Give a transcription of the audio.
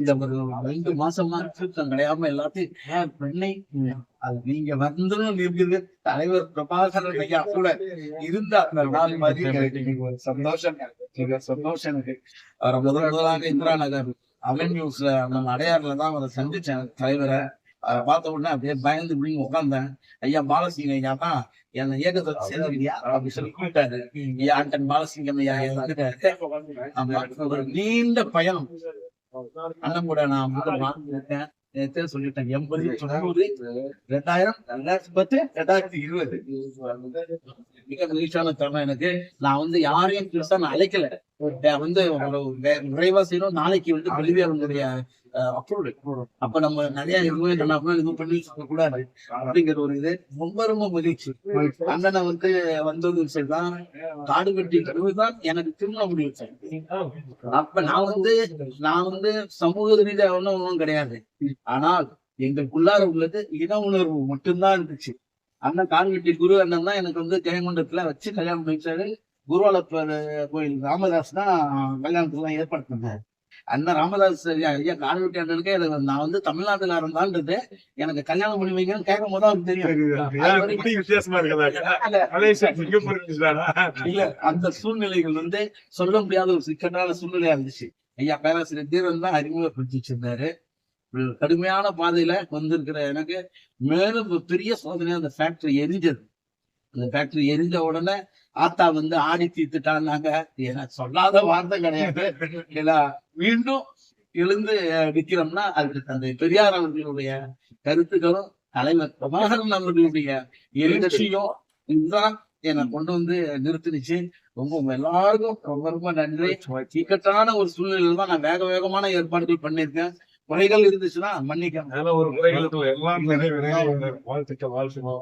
இந்த ஒரு ரெண்டு மாசமா தூக்கம் கிடையாம எல்லாத்தையும் பெண்ணை? அது நீங்க வந்துடும் இருக்குது தலைவர் பிரபாகரன் ஐயா கூட இருந்த அந்த நாள் மாதிரி சந்தோஷம். சந்தோஷம் எனக்கு. அவரை முதல் முதலாக இந்திரா நகர் அவென்யூஸ்ல நம்ம அடையாறுல தான் அவரை சந்திச்சேன் தலைவரை. அதை பார்த்த உடனே அப்படியே பயந்து இப்படின்னு உட்காந்தேன் ஐயா பாலசிங்க ஐயா தான் என்ன இயக்கத்துல சேர்ந்துக்கிறியா அப்படின்னு சொல்லி கூப்பிட்டாரு? ஐயா ஆண்டன் பாலசிங்கம் ஐயா ஒரு நீண்ட பயணம். அண்ணன் கூட நான் நேத்தே சொல்லிட்டேன். எண்பது தொண்ணூறு ரெண்டாயிரம் ரெண்டாயிரத்தி பத்து ரெண்டாயிரத்தி இருபது. மிக மகிழ்ச்சியான தருணம் எனக்கு. நான் வந்து யாரையும் பெருசா நான் அழைக்கல. வந்து ஒரு வே- விரைவா செய்யணும் நாளைக்கு வந்து பல்வேறுடைய அப்ரூவல் அப்ப நம்ம நிறைய இது பண்ணி கூடாது அப்படிங்கிற ஒரு இது. ரொம்ப ரொம்ப மகிழ்ச்சி. அண்ணனை வந்து வந்தது சரிதான். காடு வெட்டி தான் எனக்கு திருமணம் முடிவு அப்ப நான் வந்து நான் வந்து சமூக ரீதியா ஒண்ணும் ஒன்றும் கிடையாது. ஆனால் எங்களுக்குள்ளார உள்ளது இன உணர்வு மட்டும்தான் இருந்துச்சு. அண்ணன் கான்வெட்டி குரு அண்ணன் தான் எனக்கு வந்து ஜெயங்கொண்டத்துல வச்சு கல்யாணம் முடிச்சாரு. குருவாலப்பர் கோயில் ராமதாஸ் தான் கல்யாணத்துக்கு தான் ஏற்பாடு பண்ணாரு. அண்ணன் ராமதாஸ் ஐயா கான்வெட்டி அண்ணனுக்கே நான் வந்து தமிழ்நாட்டுக்காரன் தான்றது எனக்கு கல்யாணம் பண்ணி வைங்கன்னு கேட்கும் போது அவருக்கு தெரியும்? இல்ல அந்த சூழ்நிலைகள் வந்து சொல்ல முடியாத ஒரு சிக்கலான சூழ்நிலையா இருந்துச்சு. ஐயா பேராசிரியர் தீரன் தான் அறிமுகப்படுத்தி வச்சிருந்தாரு. கடுமையான பாதையில வந்திருக்கிற எனக்கு மேலும் பெரிய சோதனையா அந்த ஃபேக்டரி எரிஞ்சது. அந்த ஃபேக்டரி எரிஞ்ச உடனே ஆத்தா வந்து ஆடி தீர்த்துட்டான்னாங்க. ஏன்னா சொல்லாத வார்த்தை கிடையாது. ஏன்னா மீண்டும் எழுந்து அஹ், நிக்கிறோம்னா அதுக்கு தந்தை பெரியார் அவர்களுடைய கருத்துக்களும் தலைவர் பிரபாகரன் அவர்களுடைய எழுச்சியும் இதுதான் என்னை கொண்டு வந்து நிறுத்தினுச்சு. ரொம்ப உங்க எல்லாருக்கும் ரொம்ப ரொம்ப நன்றி. சீக்கட்டான ஒரு சூழ்நிலையில தான் நான் வேக வேகமான ஏற்பாடுகள் பண்ணியிருக்கேன். குறைகள் இருந்துச்சுன்னா மன்னிக்க ஒரு குறைகள். எல்லாம் நிறைவேற வாழ்த்துக்கள் வாழ்த்துக்கள்.